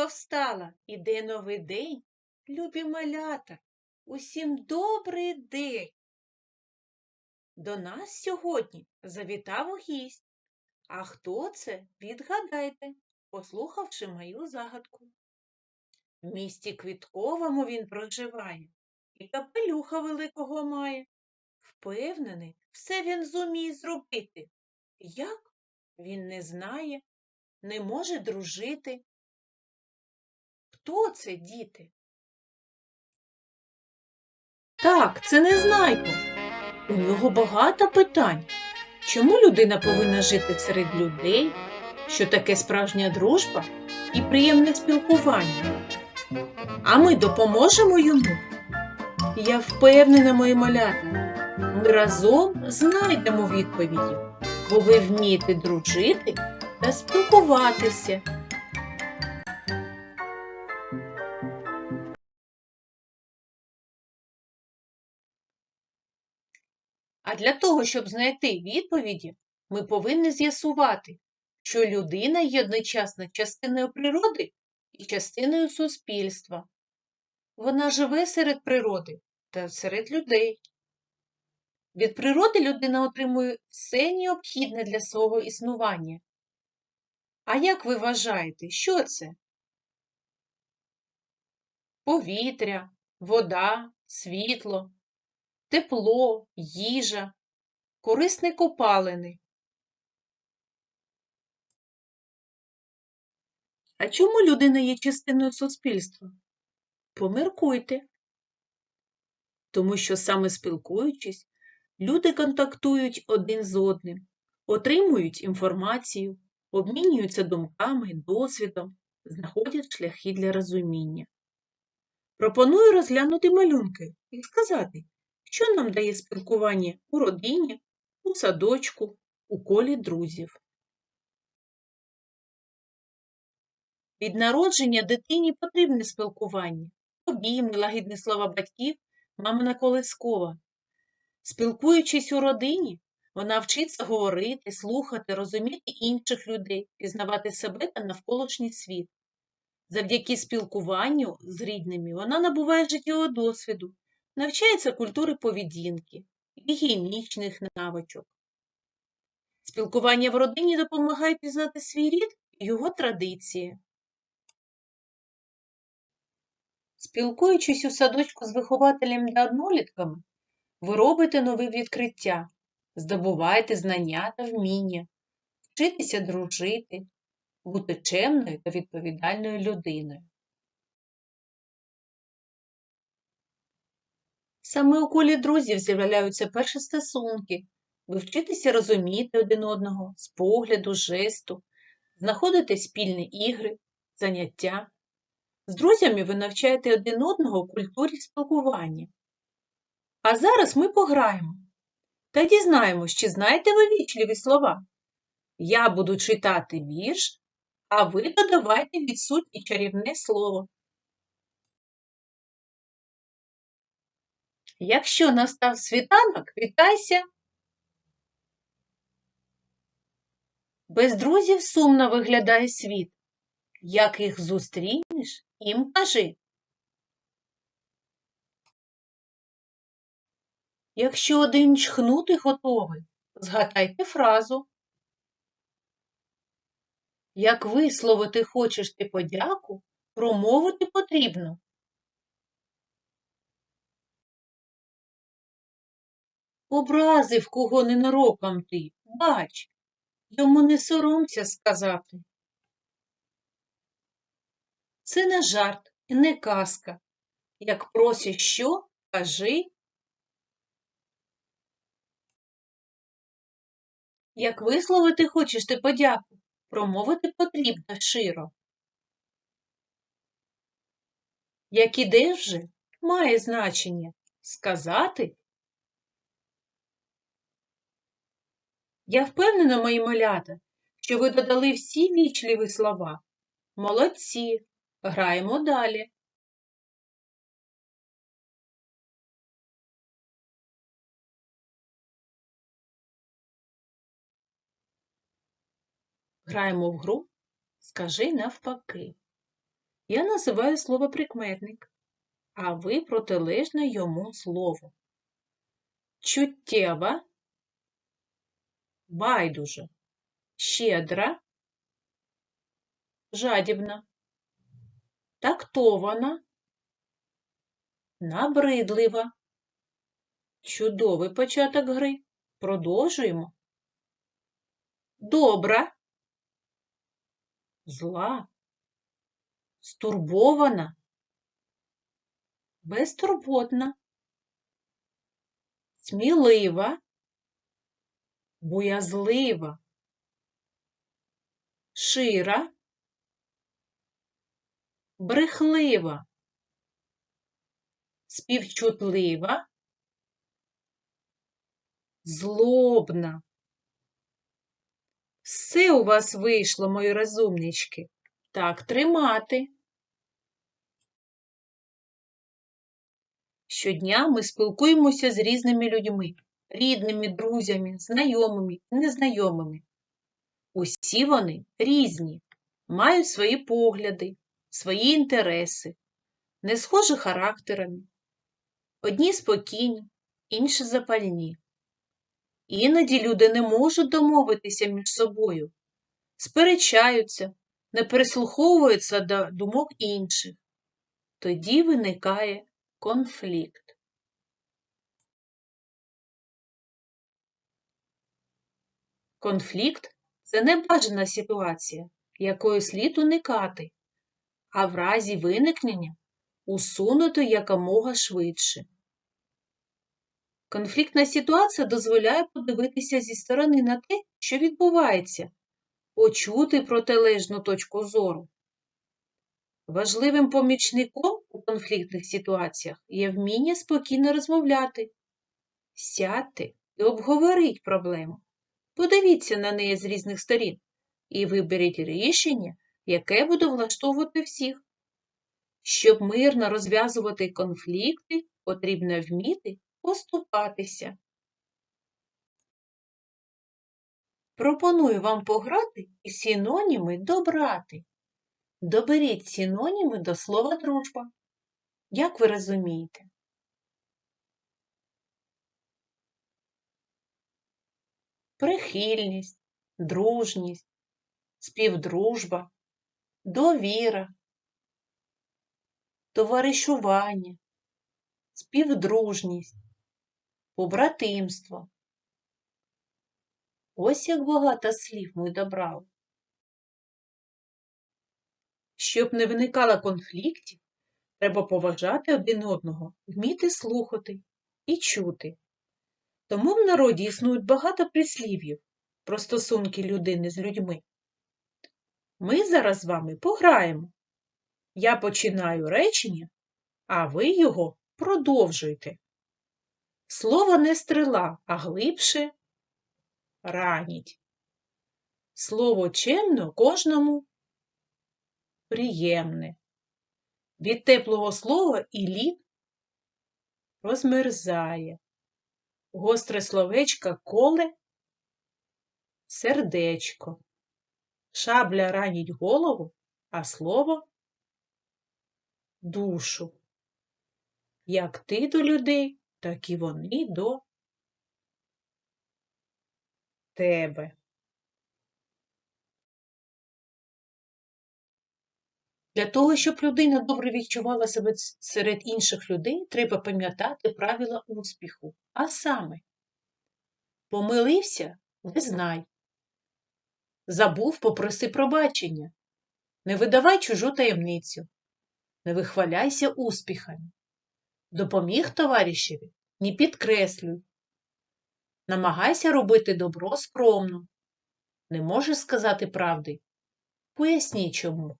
Сонечко встала, іде новий день. Любі малята, усім добрий день. До нас сьогодні завітав гість. А хто це? Відгадайте, послухавши мою загадку. В місті Квітковому він проживає і капелюха великого має. Впевнений, все він зуміє зробити. Як? Він не знає, не може дружити. Хто це, діти? Так, це Незнайко. У нього багато питань. Чому людина повинна жити серед людей? Що таке справжня дружба і приємне спілкування? А ми допоможемо йому? Я впевнена, мої малята, ми разом знайдемо відповіді, бо ви вмієте дружити та спілкуватися. Для того, щоб знайти відповіді, ми повинні з'ясувати, що людина є одночасно частиною природи і частиною суспільства. Вона живе серед природи та серед людей. Від природи людина отримує все необхідне для свого існування. А як ви вважаєте, що це? Повітря, вода, світло, тепло, їжа, корисні копалини. А чому людина є частиною суспільства? Поміркуйте. Тому що саме спілкуючись, люди контактують один з одним, отримують інформацію, обмінюються думками, досвідом, знаходять шляхи для розуміння. Пропоную розглянути малюнки і сказати, що нам дає спілкування у родині, у садочку, у колі друзів. Від народження дитині потрібне спілкування, обійми, лагідні слова батьків, мамина колискова. Спілкуючись у родині, вона вчиться говорити, слухати, розуміти інших людей, пізнавати себе та навколишній світ. Завдяки спілкуванню з рідними вона набуває життєвого досвіду, навчається культури поведінки, гігієнічних навичок. Спілкування в родині допомагає пізнати свій рід і його традиції. Спілкуючись у садочку з вихователем та однолітками, ви робите нові відкриття, здобуваєте знання та вміння, вчитеся дружити, бути чемною та відповідальною людиною. Саме у колі друзів з'являються перші стосунки, ви вчитеся розуміти один одного з погляду, жесту, знаходите спільні ігри, заняття. З друзями ви навчаєте один одного культурі спілкування. А зараз ми пограємо та дізнаємось, чи знаєте ви вічливі слова. Я буду читати вірш, а ви додавайте відсутнє чарівне слово. Якщо настав світанок, вітайся. Без друзів сумно виглядає світ. Як їх зустрінеш, їм кажи. Якщо один чхнути готовий, згадайте фразу. Як висловити хочеш ти подяку, промовити потрібно. Образив кого ненароком ти, бач, йому не соромся сказати. Це не жарт і не казка. Як просять що, кажи. Як висловити хочеш ти подяку, промовити потрібно широ. Як ідеш вже, має значення сказати. Я впевнена, мої малята, що ви додали всі вічливі слова. Молодці, граємо далі. Граємо в гру Скажи навпаки. Я називаю слово прикметник, а ви протилежне йому слово. Чуттєва, байдуже, щедра, жадібна, тактована, набридлива. Чудовий початок гри. Продовжуємо. Добра, зла, стурбована, безтурботна, смілива, боязлива, шира, брехлива, співчутлива, злобна. Все у вас вийшло, мої розумнички. Так тримати. Щодня ми спілкуємося з різними людьми, рідними, друзями, знайомими і незнайомими. Усі вони різні, мають свої погляди, свої інтереси, не схожі характерами. Одні спокійні, інші запальні. Іноді люди не можуть домовитися між собою, сперечаються, не прислуховуються до думок інших. Тоді виникає конфлікт. Конфлікт це небажана ситуація, якої слід уникати, а в разі виникнення усунути якомога швидше. Конфліктна ситуація дозволяє подивитися зі сторони на те, що відбувається, почути протилежну точку зору. Важливим помічником у конфліктних ситуаціях є вміння спокійно розмовляти. Сядьте і обговоріть проблему. Подивіться на неї з різних сторін і виберіть рішення, яке буде влаштовувати всіх. Щоб мирно розв'язувати конфлікти, потрібно вміти поступатися. Пропоную вам пограти і синоніми добрати. Доберіть синоніми до слова дружба. Як ви розумієте? Прихильність, дружність, співдружба, довіра, товаришування, співдружність, побратимство. Ось як багато слів ми добрали. Щоб не виникало конфліктів, треба поважати один одного, вміти слухати і чути. Тому в народі існують багато прислів'їв про стосунки людини з людьми. Ми зараз з вами пограємо. Я починаю речення, а ви його продовжуйте. Слово не стрела, а глибше раніть. Слово чемно кожному приємне. Від теплого слова і лід розмерзає. Гостре словечко коле сердечко. Шабля раніть голову, а слово душу. Як ти до людей, так і вони до тебе. Для того, щоб людина добре відчувала себе серед інших людей, треба пам'ятати правила успіху. А саме, помилився визнай. Забув попроси пробачення. Не видавай чужу таємницю, не вихваляйся успіхами. Допоміг товаришеві, не підкреслюй. Намагайся робити добро скромно. Не можеш сказати правди? Поясні чому.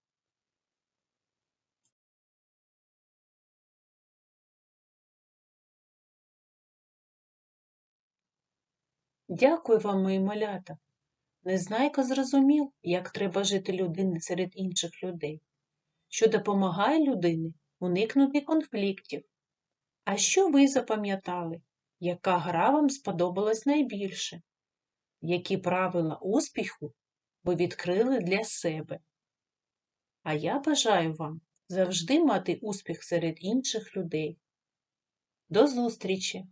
Дякую вам, мої малята. Незнайка зрозумів, як треба жити людини серед інших людей, що допомагає людині уникнути конфліктів. А що ви запам'ятали? Яка гра вам сподобалась найбільше? Які правила успіху ви відкрили для себе? А я бажаю вам завжди мати успіх серед інших людей. До зустрічі!